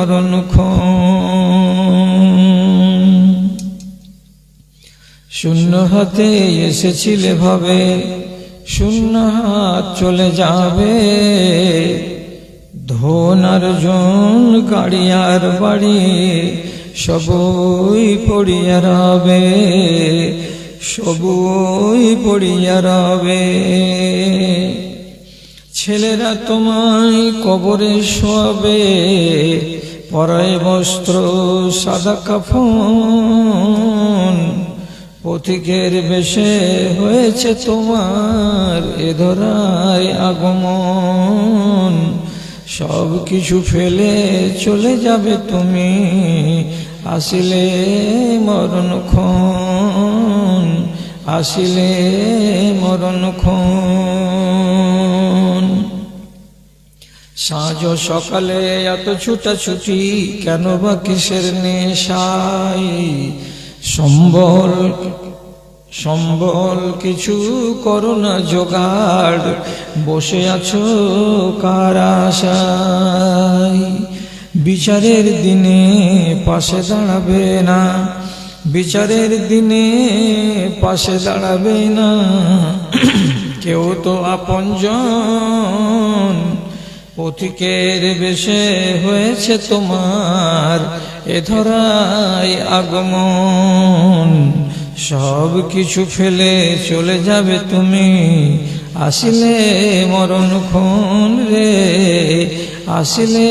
মরণ শূন্য হাতে এসেছিলে ভাবে, শূন্য হাত চলে যাবে। ধন আর জন, গাড়ি আর বাড়ি, সবই পড়িয়া রবে, সবই পড়িয়া রবে। ছেলেরা তোমায় কবরে শোয়াবে পরায় বস্ত্র, সাদা কাফন, পথিকের বেশে হয়েছে তোমার এ ধরায় আগমন। সব কিছু ফেলে চলে যাবে তুমি, আসিলে মরণ মরণক্ষণ আসিলে মরণ মরণক্ষণ সাঁঝ সকালে এত ছুটাছুটি কেন বা কিসের নেশাই সম্বল সম্বল কিছু করো না জোগাড়, বসে আছো কার বিচারের দিনে পাশে দাঁড়াবে না, বিচারের দিনে পাশে দাঁড়াবে না। কেউ তো আপনজন পথিকের বেশে হয়েছে তোমার এ ধরায় আগমন। সব কিছু ফেলে চলে যাবে তুমি। আসিলে মরণ খুন রে, আসিলে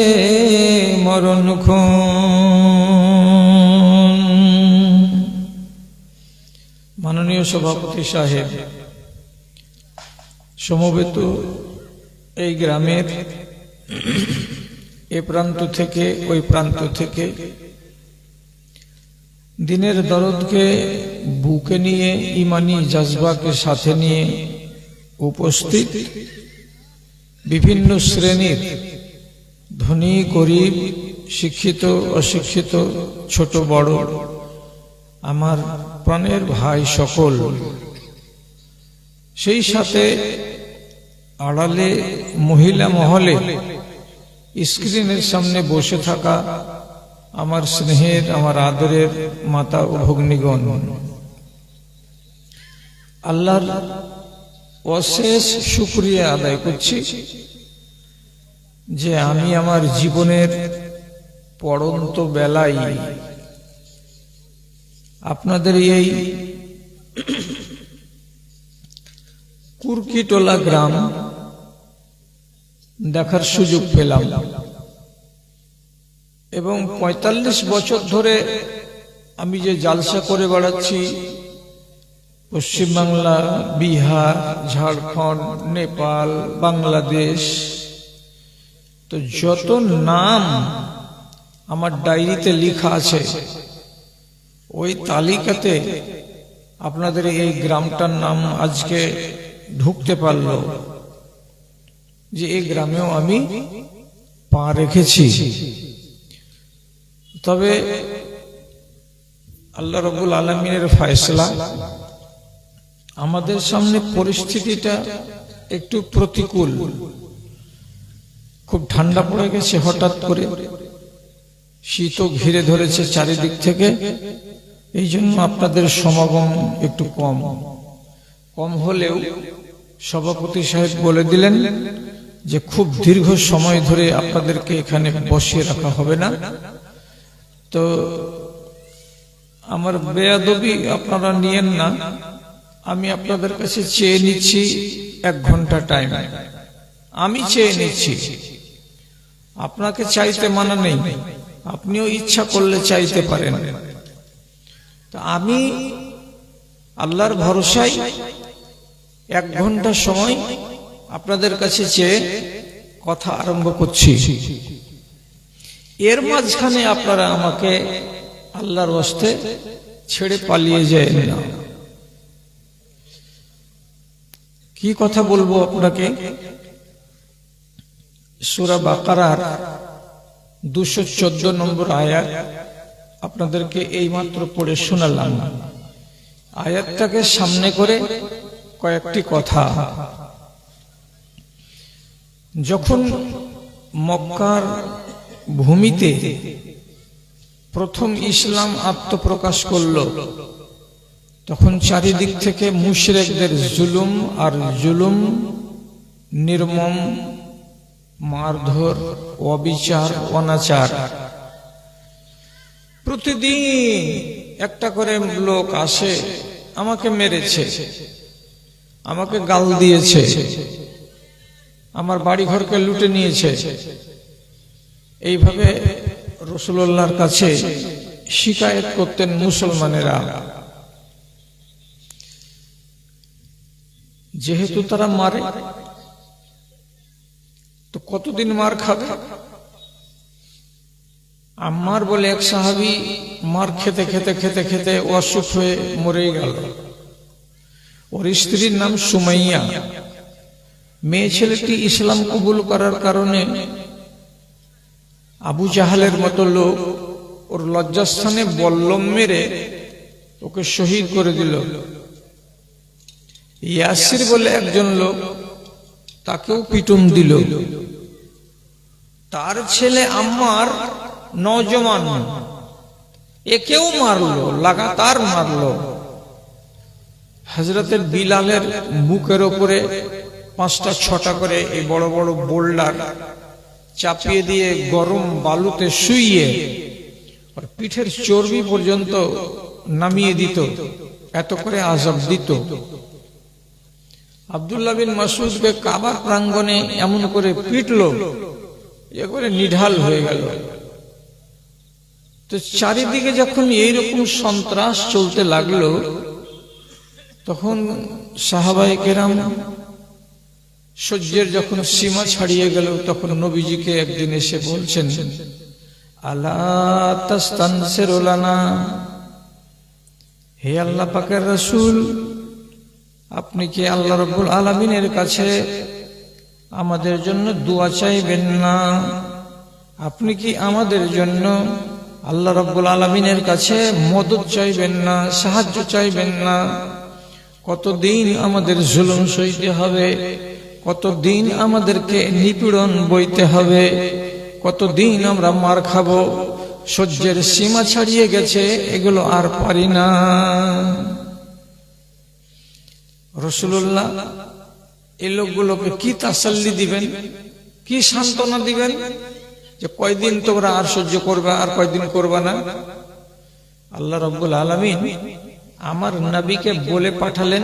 মরণ খুন মাননীয় সভাপতি সাহেব, সমবেত এই গ্রামের এ প্রান্ত থেকে, ওই প্রান্ত থেকে। দিনের দরদকে বুকে নিয়ে, ইমানি জজবাকে সাথে নিয়ে উপস্থিত বিভিন্ন শ্রেণির ধনী, গরিব, শিক্ষিত, অশিক্ষিত, ছোট, বড়, আমার প্রাণের ভাই সকল। সেই সাথে আড়ালে মহিলা মহলে স্ক্রিনের সামনে বসে থাকা আমার স্নেহের, আমার আদরের মাতা ও ভগ্নিগণ, আল্লাহর অশেষ শুক্রিয়া আদায় করছি যে আমি আমার জীবনের পড়ন্ত বেলায় আপনাদের এই কুরকিটোলা গ্রাম দেখার সুযোগ পেলাম। এবং ৪৫ বছর ধরে আমি যে জালসা করে বেড়াচ্ছি, পশ্চিমবাংলা, বিহার, ঝাড়খণ্ড, নেপাল, বাংলাদেশ, তো যত নাম আমার ডায়েরিতে লেখা আছে, ওই তালিকাতে আপনাদের এই গ্রামটার নাম আজকে ঢুকতে পারল। যে এই গ্রামেও আমি পা রেখেছি। তবে আল্লাহ রবুল আলমিনের ফয়সলা, আমাদের সামনে পরিস্থিতিটা একটু প্রতিকূল। খুব ঠান্ডা পড়ে গেছে হঠাৎ করে। শীতও ঘিরে ধরেছে চারিদিক থেকে। এই জন্য আপনাদের সমাগম একটু কম। কম হলেও সভাপতি সাহেব বলে দিলেন যে খুব দীর্ঘ সময় ধরে আপনাদেরকে এখানে বসিয়ে রাখা হবে না। তো আমার বেয়াদবি আপনারা নিয়েন না। আমি আপনাদের কাছে চেয়ে নিচ্ছি এক ঘণ্টা টাইম আমি চেয়ে নিচ্ছি। আপনাকে চাইতে মানা নেই। আপনিও ইচ্ছা করলে চাইতে পারেন। তা আমি আল্লাহর ভরসায় এক ঘণ্টা সময় আপনাদের কাছে চেয়ে কথা আরম্ভ করছি, এর মাঝখানে আপনারা আমাকে আল্লাহর হস্তে ছেড়ে পালিয়ে যায় না। কি কথা বলব আপনাকে? সুরা বাকারার দুশো চোদ্দ নম্বর আয়াত আপনাদেরকে এইমাত্র পড়ে শোনালাম। আয়াতটাকে সামনে করে কয়েকটি কথা। যখন মক্কার ভূমিতে প্রথম ইসলাম আত্মপ্রকাশ করল, তখন চারিদিক থেকে মুশরেকদের জুলুম আর জুলুম, নির্মম, মারধর, অবিচার, অনাচার। প্রতিদিন একটা করে লোক আসে, আমাকে মেরেছে, আমাকে গাল দিয়েছে। আমার বাড়ি ঘরকে লুটে নিয়েছে। এইভাবে রসুল্লাহর কাছে শিকায়ত করতেন মুসলমানেরা। যেহেতু তারা মারে, তো কতদিন মার খাবে? আম্মার বলে এক সাহাবি মার খেতে খেতে খেতে খেতে অসুখ হয়ে মরে গেল। ওর স্ত্রীর নাম সুমাইয়া। মেয়ে ছেলেটি ইসলাম কবুল করার কারণে আবু জাহালের মতো লোক ওর লজ্জাস্থানে বল্লম মেরে ওকে শহীদ করে দিল। ইয়াসির বলে একজন লোক তাকেও পিটুন দিল। তার ছেলে আমার নজমান একেও মারলো, লাগাতার মারলো। হজরতের বিলালের বুকের ওপরে পাঁচটা, ছটা করে এই বড় বড় বোল্ডার চাপিয়ে দিয়ে গরম বালুতে শুইয়ে পিঠের চর্বি পর্যন্ত নামিয়ে দিত, এত করে আজব দিত। আবদুল্লাহ বিন মাসুদকে কাবার প্রাঙ্গণে এমন করে পিটলো এ করে নিঢাল হয়ে গেল। তো চারিদিকে যখন এইরকম সন্ত্রাস চলতে লাগল, তখন সাহাবাই সহ্যের যখন সীমা ছাড়িয়ে গেল, তখন নবীজিকে একদিন এসে বলছেন আল্লাহ হে আল্লাহ পাকের রসুল, আপনি কি আল্লাহ রব্বুল আলমিনের কাছে আমাদের জন্য দোয়া চাইবেন না? আপনি কি আমাদের জন্য আল্লাহ রব্বুল আলমিনের কাছে মদত চাইবেন না, সাহায্য চাইবেন না? কতদিন আমাদের জুলুম সইতে হবে? কতদিন আমাদেরকে নিপীড়ন বইতে হবে? কতদিন আমরা মার খাব? সহ্যের সীমা ছাড়িয়ে গেছে, এগুলো আর পারি না। রসুল্লাহ এই লোকগুলোকে কি তাসাল্লি দিবেন? কি সান্ত্বনা দিবেন? যে কয়দিন তোমরা আর সহ্য করবে, আর কয়দিন করবে না? আল্লাহ রব্বুল আলমিন আমার নবীকে বলে পাঠালেন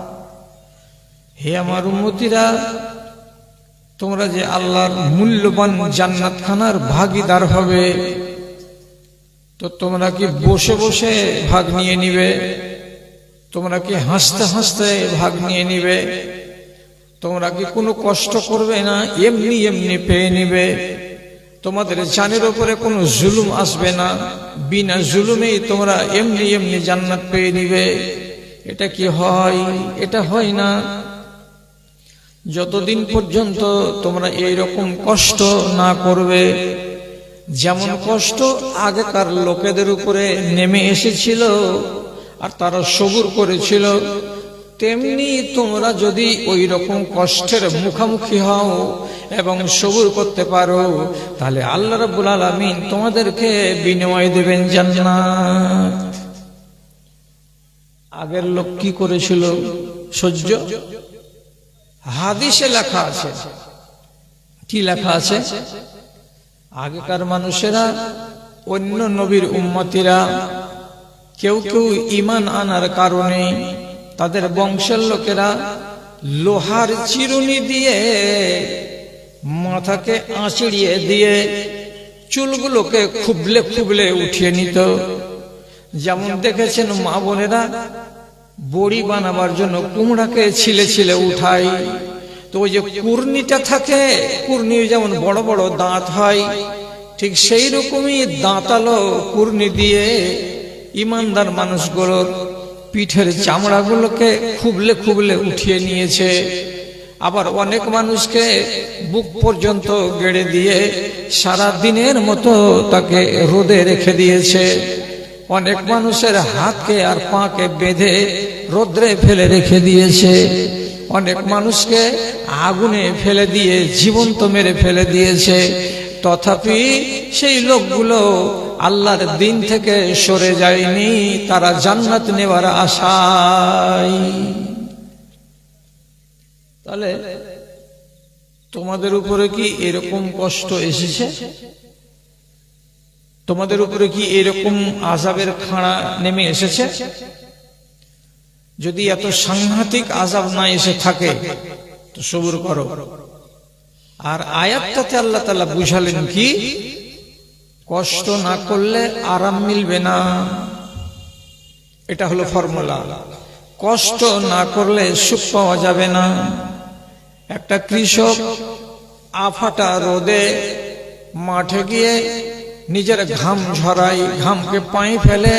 হে আমার উম্মতিরা, তোমরা যে আল্লাহর মূল্যবান জান্নাত খানার ভাগিদার হবে, তো তোমরা কি বসে বসে ভাগ নিয়ে নিবে? তোমরা কি হাসতে হাসতে ভাগ নিয়ে নিবে? তোমরা কি কোনো কষ্ট করবে না, এমনি এমনি পেয়ে নিবে? তোমাদের জানের উপরে কোনো জুলুম আসবে না, বিনা জুলুমেই তোমরা এমনি এমনি জান্নাত পেয়ে নিবে। এটা কি হয়, এটা হয় না? যতদিন পর্যন্ত তোমরা এই রকম কষ্ট না করবে, যেমন কষ্ট আগেকার লোকেদের উপরে নেমে এসেছিল আর তারা সবুর করেছিল, তেমনি তোমরা যদি ওই রকম কষ্টের মুখোমুখি হও এবং সবুর করতে পারো, তাহলে আল্লাহ রাব্বুল আলামিন তোমাদেরকে বিনিময় দেবেন জান্নাত। আগের লোক কি করেছিল? সহ্য? হাদিসে লেখা আছে। কি লেখা আছে? আগেকার মানুষেরা, অন্য নবীর উম্মতিরা কেউ কেউ ইমান আনার কারণে তাদের বংশের লোকেরা লোহার চিরুনি দিয়ে মাথাকে আঁচড়িয়ে দিয়ে চুলগুলোকে খুবলে খুবলে উঠিয়ে নিত। যেমন দেখেছেন মা বোনেরা বড়ি বানাবার জন্য কুমড়াকে ছিলে ছিলে উঠাই। তো ওই যে কুর্নিটা থাকে কুর্নি যেমন বড় বড় দাঁত হয়, ঠিক সেই রকমই দাঁতালো কুর্নি দিয়ে ইমানদার মানুষগুলোর পিঠের চামড়াগুলোকে খুবলে খুবলে উঠিয়ে নিয়েছে। আবার অনেক মানুষকে বুক পর্যন্ত গেড়ে দিয়ে সারা দিনের মতো তাকে রোদে রেখে দিয়েছে। অনেক মানুষের হাতকে আর পাকে বেঁধে রোদ্রে ফেলে রেখে দিয়েছে। অনেক মানুষকে আগুনে ফেলে দিয়ে জীবন্ত মেরে ফেলে দিয়েছে। তথাপি সেই লোকগুলো আল্লাহর দিন থেকে সরে যায়নি, তারা জান্নাত নেওয়ার আশায়। তাহলে তোমাদের উপরে কি এরকম কষ্ট এসেছে? তোমাদের উপরে কি এরকম আজাবের খাঁড়া নেমে এসেছে? যদি এত সাংঘাতিক আজাব না এসে থাকে, তো সবুর করো। আর আয়াতটাতে আল্লাহ তালা বুঝালেন কি? কষ্ট না করলে আরাম মিলবে না। এটা হলো ফর্মুলা। কষ্ট না করলে সুখ পাওয়া যাবে না। একটা কৃষক আফাটা রোদে মাঠে গিয়ে নিজের ঘাম ঝরাই ঘামকে পায়ে ফেলে,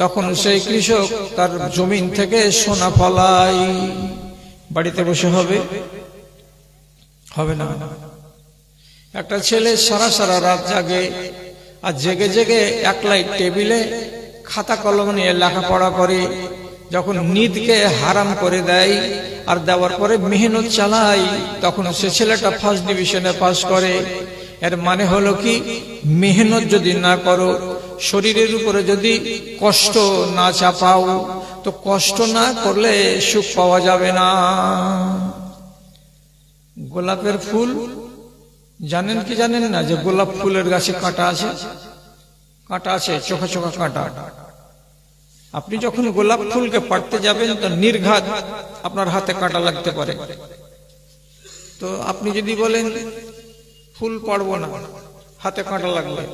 তখন সেই কৃষক তার জমিন থেকে সোনা ফলাই বাড়িতে বসে হবে? হবে না। একটা ছেলে সারা সারা রাত জাগে আর জেগে জেগে একলাই টেবিলে খাতা কলম নিয়ে লেখাপড়া করে, যখন নিদকে হারাম করে দেয় আর দেওয়ার পরে মেহনত চালাই তখন সে ছেলেটা ফার্স্ট ডিভিশনে পাস করে। এর মানে হলো কি? মেহনত যদি না করো, শরীরের উপরে যদি কষ্ট না চাপাও, তো কষ্ট না করলে সুখ পাওয়া যাবে না। গোলাপের ফুল, জানেন কি জানেন না যে গোলাপ ফুলের গাছে কাঁটা আছে? কাঁটা আছে, চোখা চোখা কাঁটা। আপনি যখন গোলাপ ফুলকে পাড়তে যাবেন, তো নির্ঘাত আপনার হাতে কাঁটা লাগতে পারে। তো আপনি যদি বলেন ফুল পাড়বো না। হাতে কাঁটা লাগবে।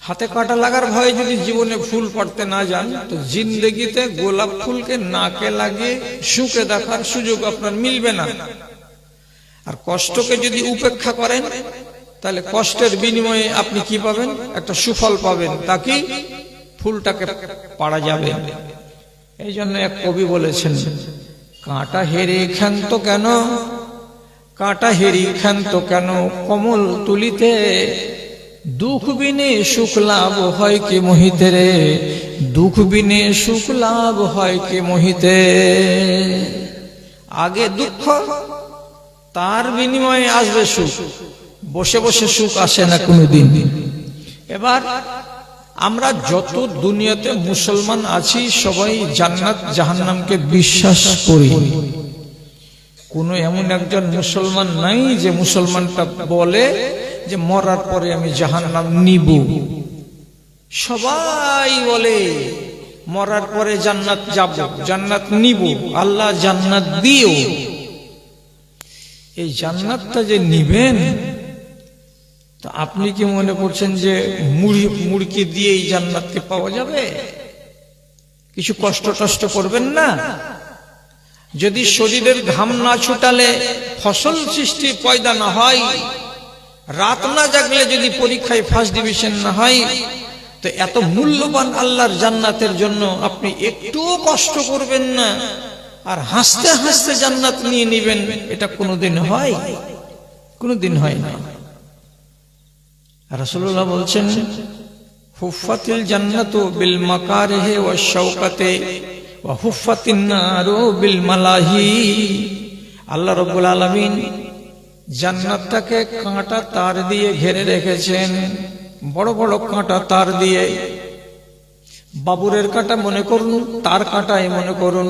হাতে কাঁটা লাগার ভয়ে যদি জীবনে ফুল পাড়তে না যান, তো জিন্দগিতে গোলাপ ফুলকে নাকে লাগিয়ে সুখে দেখার সুযোগ আপনার মিলবে না। আর কষ্টকে যদি উপেক্ষা করেন, তাহলে কষ্টের বিনিময়ে আপনি কি পাবেন? একটা সুফল পাবেন। তাকে ফুলটাকে পাড়া যাবে। এই জন্য এক কবি বলেছেন, কাঁটা হেরে ক্ষান্ত কেন? কাঁটা হেরি ক্ষান্ত কেন কমল তুলিতে? দুঃখ বিনে সুখ লাভ হয় কি মোহিতে রে? দুঃখ বিনে সুখ লাভ হয় কি মোহিতে? আগে দুঃখ, তার বিনিময়ে আসবে সুখ। বসে বসে সুখ আসে না কোনোদিন। এবার আমরা যত দুনিয়াতে মুসলমান আছি, সবাই জান্নাত জাহান্নামকে বিশ্বাস করি। কোন এমন একজন মুসলমান নাই যে মুসলমানটা বলে যে মরার পরে আমি জাহান্নাম নিব। সবাই বলে, মরার পরে জান্নাত যাব, জান্নাত নিব, আল্লাহ জান্নাত দিও। এই জান্নাতটা যে নিবেন, তো আপনি কি মনে করছেন যে মুড়ি, মুড়কি দিয়ে এই জান্নাতকে পাওয়া যাবে? কিছু কষ্ট টষ্ট করবেন না? যদি শরীরের ঘাম না ছুটালে ফসল সৃষ্টি পয়দা না হয় রাত না জাগলে যদি পরীক্ষায় ফার্স্ট ডিভিশন না হয় তো এত মূল্যবান আল্লাহর জান্নাতের জন্য আপনি একটুও কষ্ট করবেন না। আর হাসতে হাসতে জান্নাত নিয়ে নিবেন এটা কোনোদিন হয়? কোনোদিন হয় না। রাসূলুল্লাহ বলছেন হুফাতিল জান্নাতু বিল মাকারিহি ওয়াশ শাওকাতে। আল্লাহ রাব্বুল আলামিন জান্নাতটাকে কাঁটা তার দিয়ে ঘিরে রেখেছেন। বড় বড় কাঁটা তার দিয়ে। বাবুরের কাঁটা মনে করুন, তার কাঁটাই মনে করুন।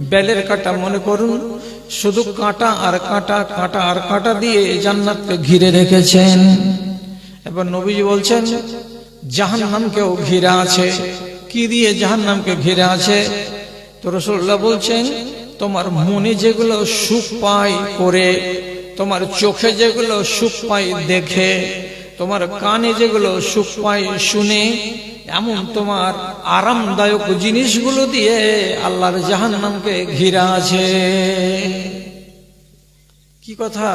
বেলের কাঁটা মনে করুন, শুধু কাঁটা আর কাঁটা কাঁটা আর কাঁটা দিয়ে জান্নাতকে ঘিরে রেখেছেন। এবার নবীজি বলছেন জাহান নামকেও ঘিরে আছে। কি দিয়ে জাহান নামকে ঘিরে আছে? তো রসুল্লাহ বলছেন, তোমার মনে যেগুলো সুখ পায় করে, তোমার চোখে যেগুলো সুখ পাই দেখে, তোমার কানে যেগুলো সুখ পাই শুনে, এমন তোমার আরামদায়ক জিনিসগুলো দিয়ে আল্লাহর জাহান নামকে ঘিরা আছে। কি কথা?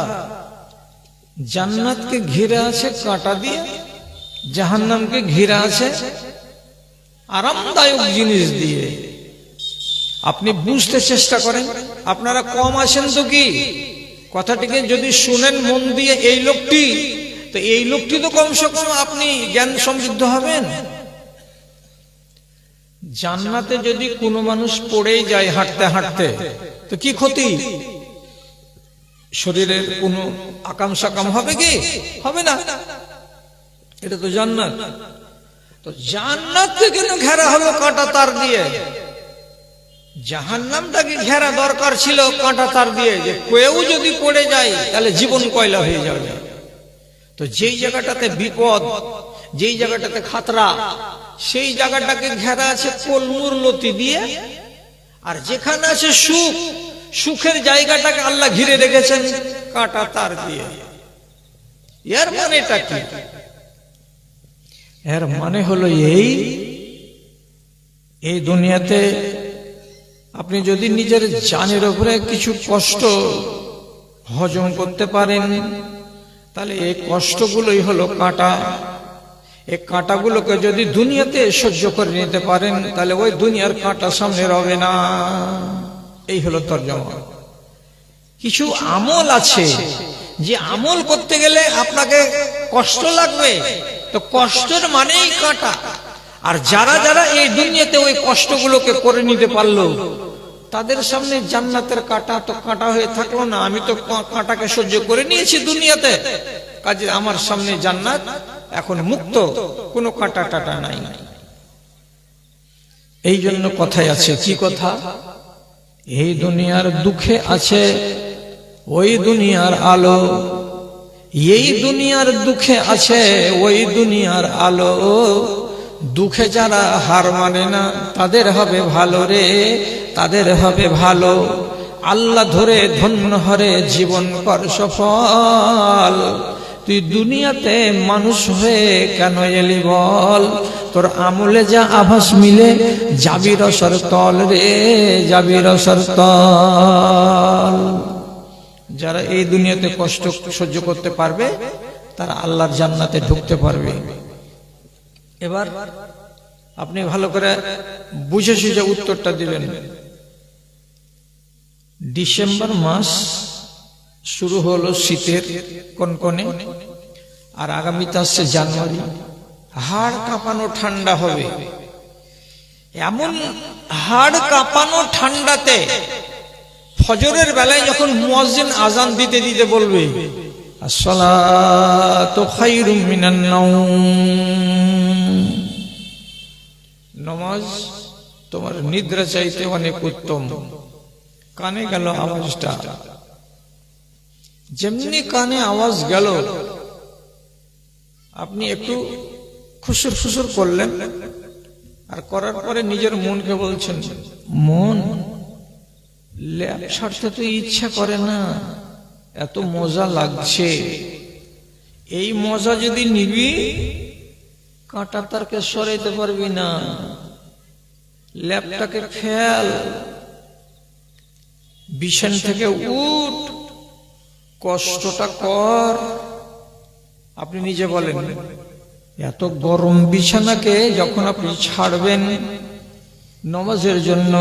জান্নাতকে ঘিরে আছে কাঁটা দিয়ে? জাহান্নামকে ঘিরে আছে আরামদায়ক জিনিস দিয়ে? আপনি বুঝতে চেষ্টা করেন, আপনারা কম আছেন তো কি? কথাটিকে যদি শুনেন মন দিয়ে এই লোকটি, তো এই লোকটি তো কমসে কম আপনি জ্ঞান সমৃদ্ধ হবেন। জান্নাতে যদি কোনো মানুষ পড়েই যায় হাঁটতে হাঁটতে, তো কি ক্ষতি? শরীরের কোনো আকাম সাকাম হবে কি? হবে না। এটা তো জান্নাত। তো জান্নাত কেন ঘেরা হলো কাঁটা তার দিয়ে? জাহান্নামটাকে ঘেরা দরকার ছিল, কাঁটা তার দিয়ে যে কেউ যদি পড়ে যায়, তাহলে জীবন কয়লা হয়ে যাবে। তো যেই জায়গাটাতে বিপদ, যেই জায়গাটাতে খাতরা, সেই জায়গাটাকে ঘেরা আছে কলমুর লতি দিয়ে, আর যেখানে আছে সুখ, সুখের জায়গাটাকে আল্লাহ ঘিরে রেখেছেন কাঁটা তার দিয়ে। এর মানেটা কি? এর মানে হলো এই এই দুনিয়াতে আপনি যদি নিজের জানের উপরে কিছু কষ্ট হজম করতে পারেন, তাহলে এই কষ্টগুলোই হলো কাঁটা। এই কাঁটাগুলোকে যদি দুনিয়াতে সহ্য করে নিতে পারেন, তাহলে ওই দুনিয়ার কাঁটা সামনে রবে না। এই হলো তর্জমা। কিছু আমল আছে, যে আমল করতে গেলে আপনাকে কষ্ট লাগবে। তো কষ্টের মানেই কাঁটা। আর যারা যারা এই দুনিয়াতে ওই কষ্টগুলোকে করে নিতে পারল তাদের সামনে জান্নাতের কাঁটা তো কাঁটা হয়ে থাকল না, আমি তো কাঁটাকে সহ্য করে নিয়েছি দুনিয়াতে। কাজে আমার সামনে জান্নাত, এখন মুক্ত, কোনো কাঁটা টাটা নাই। এই জন্য কথায় আছে, কি কথা? এই দুনিয়ার দুঃখে আছে, ওই দুনিয়ার আলো। এই দুনিয়ার দুঃখে আছে, ওই দুনিয়ার আলো। দুঃখে যারা হার মানে না, তাদের হবে ভালো রে। তাদের হবে ভালো। আল্লাহ ধরে ধন্য হরে জীবন কর সফল। তুই দুনিয়াতে মানুষ হয়ে কেন এলি বল? তোর আমলে যা আভাস মিলে যাবি রসর তল রে যাবি রসর তল। যারা এই দুনিয়াতে কষ্ট সহ্য করতে পারবে, তারা আল্লাহর জান্নাতে ঢুকতে পারবে। এবার আপনি ভালো করে বুঝে সুঝে উত্তরটা দিলেন ডিসেম্বর মাস শুরু হলো শীতের কনকনে, আর আগামীতে আসছে জানুয়ারি। হাড় কাঁপানো ঠান্ডা হবে। এমন হাড় কাঁপানো ঠান্ডাতে ফজরের বেলায় যখন মুয়াজ্জিন আজান দিতে দিতে বলবে নমাজ তোমার নিদ্রা চাইতে অনেক উত্তম। কানে গেল আওয়াজটা। যেমনি কানে আওয়াজ গেল, আপনি একটু খুসুর খুসুর করলেন, আর করার পরে নিজের মনকে বলছেন, মন, ল্যাব তো ইচ্ছা করে না, এত মজা লাগছে। এই মজা যদি নিবি, কাঁটা তারকে সরাইতে পারবি না। ল্যাপটাকে ফেল। বিছান থেকে উঠ, কষ্টটা কর। আপনি নিজে বলেন, এত গরম বিছানাকে যখন আপনি ছাড়বেন নমাজের জন্য,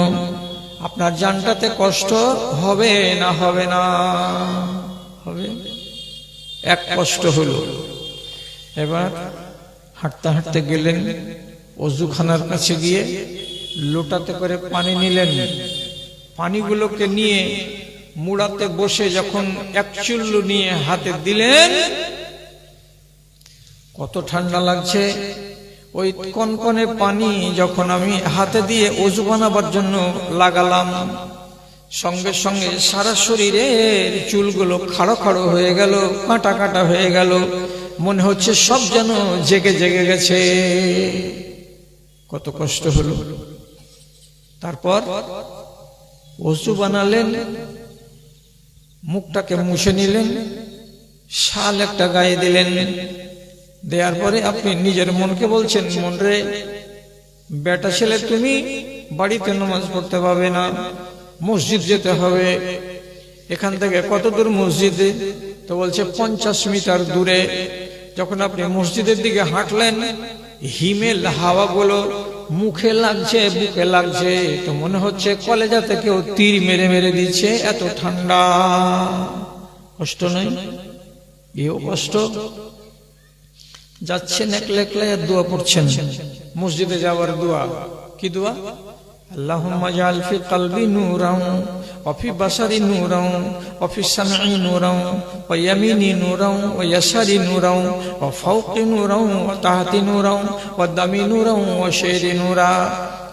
আপনার জানটাতে কষ্ট হবে না হবে না? হবে? এক কষ্ট হলো। এবার হাঁটতে হাঁটতে গেলেন, অজুখানার কাছে গিয়ে লোটাতে করে পানি নিলেন। পানিগুলোকে নিয়ে মুড়াতে বসে যখন এক চুল্লু নিয়ে হাতে দিলেন, কত ঠান্ডা লাগছে। ওই কনকনে পানি যখন আমি হাতে দিয়ে অজু বানাবার জন্য লাগালাম, সঙ্গে সঙ্গে সারা শরীরের চুলগুলো খাড়ো খাড়ো হয়ে গেল, কাঁটা কাঁটা হয়ে গেল, মনে হচ্ছে সব যেন জেগে জেগে গেছে। কত কষ্ট হলো। তারপর অজু বানালেন, মুখটাকে মুছে নিলেন, শাল একটা গায়ে দিলেন। দেওয়ার পরে আপনি নিজের মনকে বলছেন, মন রে, বেটা ছেলে তুমি বাড়িতে নামাজ পড়তে পারবে না, মসজিদ যেতে হবে। এখান থেকে কত দূর মসজিদে? তো বলছে, পঞ্চাশ মিটার দূরে। যখন আপনি মসজিদের দিকে হাঁটলেন, হিমেল হাওয়া হাওয়াগুলো মুখে লাগছে, বুকে লাগছে, তো মনে হচ্ছে কলেজাতে কেউ তীর মেরে মেরে দিচ্ছে, এত ঠান্ডা। কষ্ট নেই এও কষ্ট? যাচ্ছেন একলা একলা দোয়া পড়ছেন। মসজিদে যাওয়ার দোয়া। কি দোয়া? اللهم اجعل في قلبي نورا وفي بصري نورا وفي سمعي نورا ويميني نورا ويساري نورا وفوقي نورا وتحتي نورا ودمي نورا وشيري نورا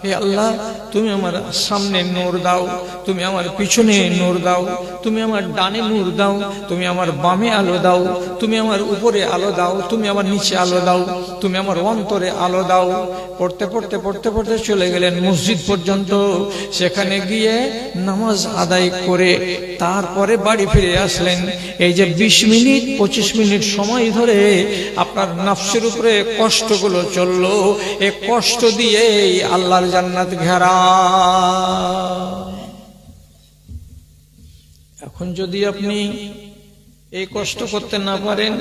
হে আল্লাহ তুমি আমার সামনে নূর দাও, তুমি আমার পিছনে নূর দাও, তুমি আমার ডানে নূর দাও, তুমি আমার বামে আলো দাও, তুমি আমার উপরে আলো দাও, তুমি আমার নিচে আলো দাও, তুমি আমার অন্তরে আলো দাও। পড়তে পড়তে পড়তে পড়তে চলে গেলেন মসজিদ পর্যন্ত। সেখানে গিয়ে নামাজ আদায় করে তারপরে বাড়ি ফিরে আসলেন। এই যে বিশ মিনিট, পঁচিশ মিনিট সময় ধরে আপনার নাফসের উপরে কষ্টগুলো চলল। এ কষ্ট দিয়ে আল্লাহর জান্নাত ঘেরা। এখন যদি আপনি এই কষ্ট করতে না পারেন,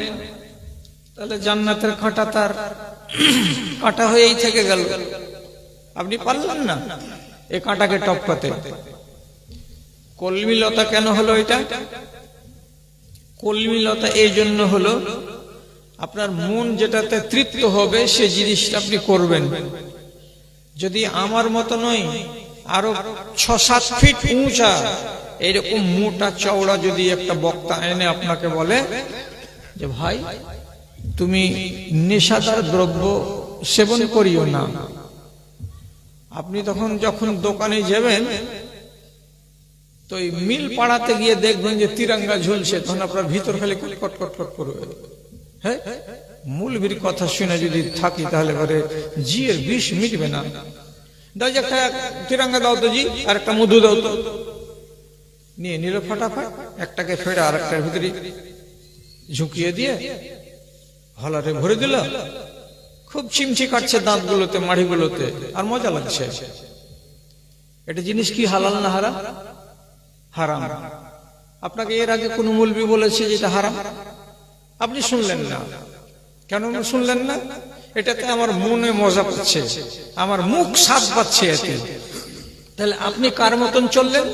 তাহলে জান্নাতের কাঁটা তার কাঁটা হয়েই থেকে গেল। আপনি পারলেন না এই কাঁটাকে টপকাতে কলমিলতা কেন হলো এটা? কলমিলতা এই জন্য হলো, আপনার মন যেটাতে তৃপ্ত হবে, সে জিনিসটা আপনি করবেন। যদি আমার মতো নয়, আরও ছ সাত ফিট উঁচা, এরকম মোটা চওড়া যদি একটা বক্তা এনে আপনাকে বলে যে, ভাই, তুমি নেশাদার দ্রব্য সেবন করিও না। আপনি তখন যখন দোকানে যাবেন, তো এই মিল পাড়াতে গিয়ে দেখবেন যে তিরঙ্গা ঝুলছে, তখন আপনার ভিতর খালি কট কট কট করবে হ্যাঁ? মূলবীর কথা শুনে যদি থাকি তাহলে পরে জিয়ের বিষ মিটবে না। দাও একটা তিরঙ্গা দাও তো জি, আর একটা মধু দাও তো। নিয়ে নিল ফটাফট, একটাকে ফেড়ে আর একটার ভিতরে ঝুঁকিয়ে দিয়ে হলারে ভরে দিল। খুব চিমচি কাটছে দাঁতগুলোতে, মাড়িগুলোতে, আর মজা লাগছে। এটা জিনিস কি হালাল না হারাম? হারাম। আপনাকে এর আগে কোন মুলবি বলেছে যে এটা হারাম? আপনি শুনলেন না। কেন শুনলেন না? এটাতে আমার মনে মজা পাচ্ছে। আমার মুখ স্বাদ পাচ্ছে এতে। তাহলে আপনি কার মতন চললেন?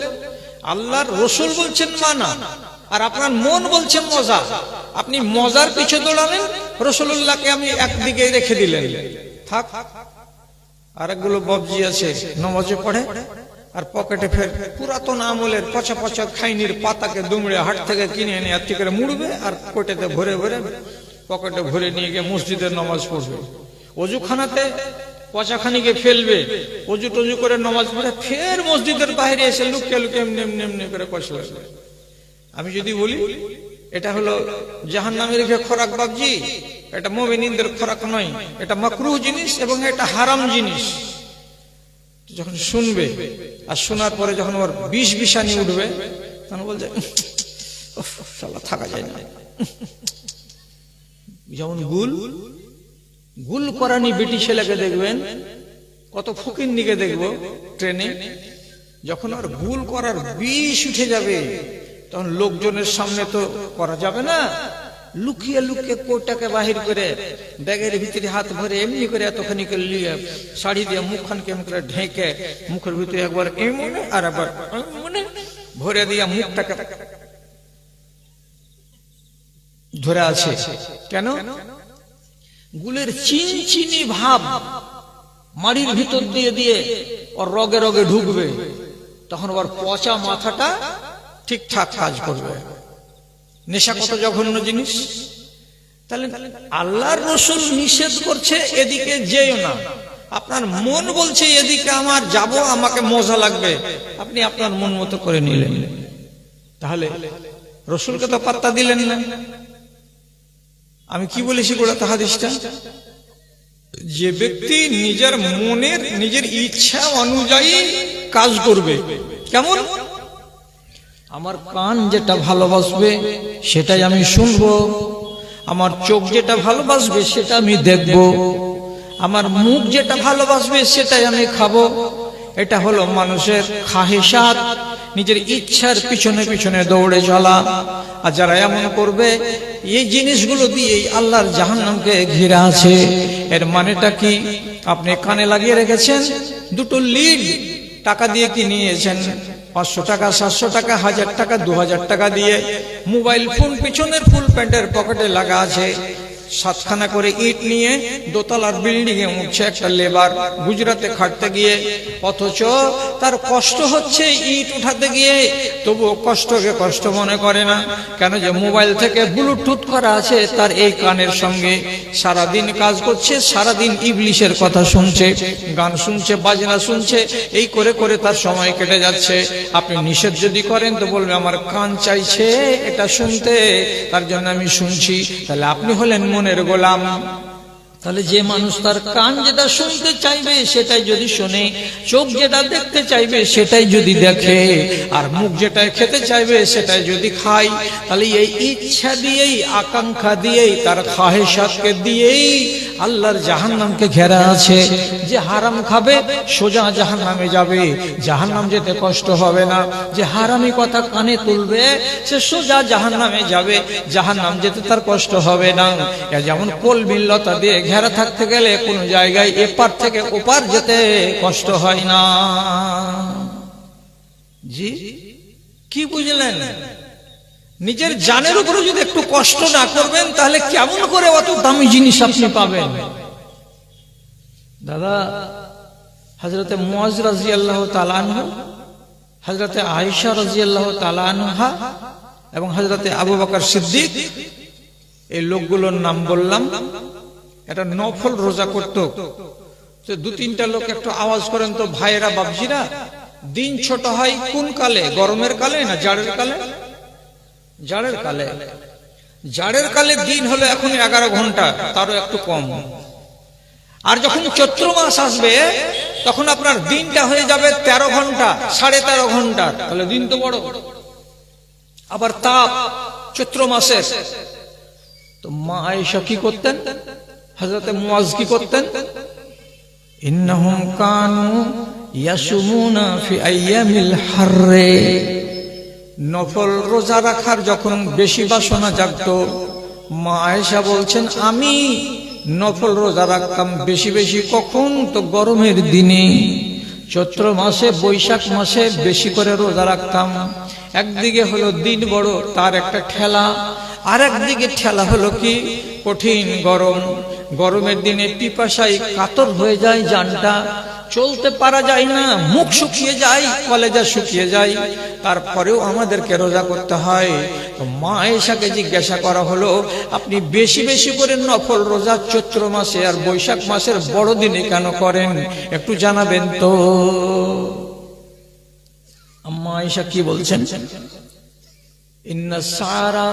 আল্লাহর রসুল বলছেন মানা, আর আপনার মন বলছে মজা। আপনি মজার পিছু দৌড়ালেন রসুল্লাহকে আমি একদিকে রেখে দিলেন। থাক, আরেকগুলো ববজি আছে, নমাজে পড়ে, আর পকেটে ফের পুরাতন আমলের পচা পচা খাইনির পাতাকে দুমড়ে হাট থেকে কিনে এনে আত্মি করে মুড়বে, আর কোটেতে ভরে ভরে পকেটে ভরে নিয়ে গিয়ে মসজিদের নামাজ পড়বে। অজুখানাতে পচাখানিকে ফেলবে অজু টজু করে নামাজ পড়ে ফের মসজিদের বাইরে এসে লুকিয়ে লুকিয়ে এমনি করে লাগবে আমি যদি বলি এটা হলো জাহান রেখে খোরাক বাবজি এটা মোমিনদের খোরাক নয় এটা মকরুহ জিনিস এবং এটা হারাম জিনিস। যখন শুনবে আর শোনার পরে যখন ওর বিষ বিষানি উঠবে তখন বলছে "উফ, শালা থাকা যায় না। যেমন গুল গুল করানি বেটি ছেলেকে দেখবেন, কত ফকির দিকে দেখব ট্রেনে, যখন আর গুল করার বিষ উঠে যাবে, তখন লোকজনের সামনে তো করা যাবে না। লুকিয়ে লুকিয়ে কোটাকে বাহির করে, ব্যাগের ভিতরে হাত ভরে এমনি করে এতখানি করে লিয়ে শাড়ি দিয়ে মুখখান কেমন করে ঢেকে, মুখের ভিতরে একবার এমনে আর একবার মনে ভরে দিয়ে মুখটাকে ধরে আছে। কেন? গুলের চিনচিনি ভাব মাড়ির ভিতর দিয়ে দিয়ে ওর রগে রগে ঢুকবে। তখন ওর পচা মাথাটা ঠিকঠাক কাজ করবে। নেশা কত জঘন্য জিনিস। তাহলে আল্লাহর রসুল নিষেধ করছে, এদিকে যেও না। আপনার মন বলছে, এদিকে আমার যাব, আমাকে মজা লাগবে। আপনি আপনার মন মতো করে নিলেন। তাহলে রসুলকে তো পাত্তা দিলেন না। আমি কি বলেছি গোড়া তাহাদিসটা? যে ব্যক্তি নিজের মনের, নিজের ইচ্ছা অনুযায়ী কাজ করবে। কেমন? আমার কান যেটা ভালোবাসবে, সেটাই আমি শুনব। আমার চোখ যেটা ভালোবাসবে, সেটা আমি দেখব। আমার মুখ যেটা ভালোবাসবে, সেটাই আমি খাব। এটা হলো মানুষের খাহেসাত নিজের ইচ্ছার পিছনে পিছনে দৌড়ে চলা। আর যারা এমন করবে, এই জিনিসগুলো দিয়েই আল্লাহর জাহান্নামকে ঘিরে আছে। এর মানেটা কি? আপনি কানে লাগিয়ে রেখেছেন, দুটো লিড টাকা দিয়ে কি নিয়েছেন? পাঁচশো টাকা, সাতশো টাকা, হাজার টাকা, দু হাজার টাকা দিয়ে। মোবাইল ফোন পিছনের ফুল প্যান্টের পকেটে লাগা আছে। সাতখানা করে ইট নিয়ে দোতলার বিল্ডিং এ উঠছে একটা লেবার গুজরাতে খাটতে গিয়ে। অথচ তার কষ্ট হচ্ছে ইট উঠাতে গিয়ে। তবুও কষ্টকে কষ্ট মনে করে না। কেন যে মোবাইল থেকে ব্লুটুথ করা আছে তার এই কানের সঙ্গে। সারাদিন কাজ করছে, সারাদিন ইবলিশের কথা শুনছে, গান শুনছে, বাজনা শুনছে, এই করে করে তার সময় কেটে যাচ্ছে। আপনি নিষেধ যদি করেন তো বলবে, আমার কান চাইছে এটা শুনতে, তার জন্য আমি শুনছি। তাহলে আপনি হলেন মনের গোলাম। তাহলে যে মানুষ তার কান যেটা শুনতে চাইবে, সেটাই যদি শোনে, চোখ যেটা দেখতে চাইবে, সেটাই যদি দেখে, আর মুখ যেটা খেতে চাইবে, সেটাই যদি খায়, তাহলে এই ইচ্ছা দিয়েই, আকাঙ্ক্ষা দিয়েই, তার খাহেসাতকে দিয়েই আল্লাহর জাহান্নামকে ঘেরা আছে। যে হারাম খাবে, সোজা জাহান জাহান্নামে যাবে। জাহান্নাম যেতে কষ্ট হবে না। যে হারামি কথা কানে তুলবে, সে সোজা জাহান জাহান্নামে যাবে। জাহান্নাম যেতে তার কষ্ট হবে না। যেমন কোল বিল্লতা দিয়ে ঘেরা থাকতে গেলে কোন জায়গায় এপার থেকে ওপার যেতে কষ্ট হয় না। জি? কি বুঝলেন? নিজের জানের উপরে যদি একটু কষ্ট না করবেন, তাহলে কেমন করে অত দামি জিনিস আপনি পাবেন? দাদা হজরতে মুয়াজ রাজি আল্লাহ তালানহ হজরতে আয়েশা রাজি আল্লাহ তালানহা এবং হজরতে আবু বকর সিদ্দিক, এই লোকগুলোর নাম বললাম। এটা নফল রোজা করত। দু তিনটা লোক একটু আওয়াজ করেন তো, ভাইয়েরা বাবজিরা দিন ছোট হয় কোন কালে? গরমের কালে না জাড়ের কালে? জাড়ের কালে। জাড়ের কালে দিন হলো এখন এগারো ঘণ্টা, তারও একটু কম। আর যখন চৈত্র মাস আসবে, তখন আপনার দিনটা হয়ে যাবে তেরো ঘণ্টা, সাড়ে তেরো ঘণ্টা। তাহলে দিন তো বড়। আবার তাপ চৈত্র মাসের। তো মা আয়েশা কি করতেন? হজরতে মুয়াজ কি করতেন? ইন্নাহুম কানু ইয়াসুমুনা ফি আইয়ামিল হাররে। নফল রোজা রাখার যখন বেশি বাসনা জাগতো, মা আয়েশা বলছেন, আমি নফল রোজা রাখতাম বেশি বেশি কখন? তো গরমের দিনে। চৈত্র মাসে, বৈশাখ মাসে বেশি করে রোজা রাখতাম। একদিকে হলো দিন বড়, তার একটা ঠেলা আর একদিকে ঠেলা হলো কি? কঠিন গরম। গরমের দিনে পিপাসায় কাতর হয়ে যায় জানটা। চলতে পারা যায় না, মুখ শুকিয়ে যায়, কলেজা শুকিয়ে যায়। তারপরেও আমাদেরকে রোজা করতে হয়। মা এসাকে জিজ্ঞাসা করা হলো, আপনি বেশি বেশি করে নফল রোজা চৈত্র মাসে আর বৈশাখ মাসের বড় দিনে কেন করেন? একটু জানাবেন তো। আম্মা আয়েশা কি বলছেন? ইন্না সারা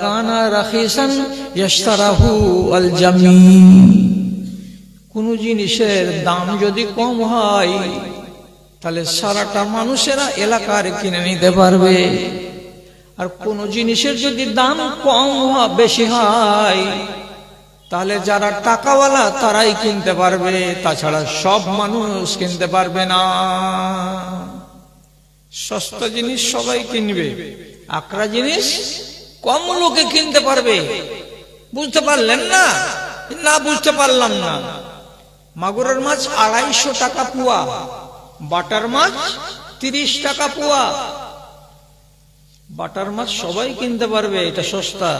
কানা কোন জিনিসের দাম যদি কম হয়, তাহলে সারাটা মানুষেরা এলাকার কিনে নিতে পারবে। আর কোন জিনিসের যদি দাম কম বেশি হয়, তাহলে যারা টাকাওয়ালা তারাই কিনতে পারবে, তাছাড়া সব মানুষ কিনতে পারবে না। সস্তা জিনিস সবাই কিনবে আকরা জিনিস কম লোকে কিনতে পারবে। বুঝতে পারলেন না? না, বুঝতে পারলাম না। মাগুরের মাছ আড়াইশো টাকা পুয়া, বাটার মাছ তিরিশ টাকা পুয়া। বাটার মাছ সবাই কিনতে পারবে, এটা সস্তা।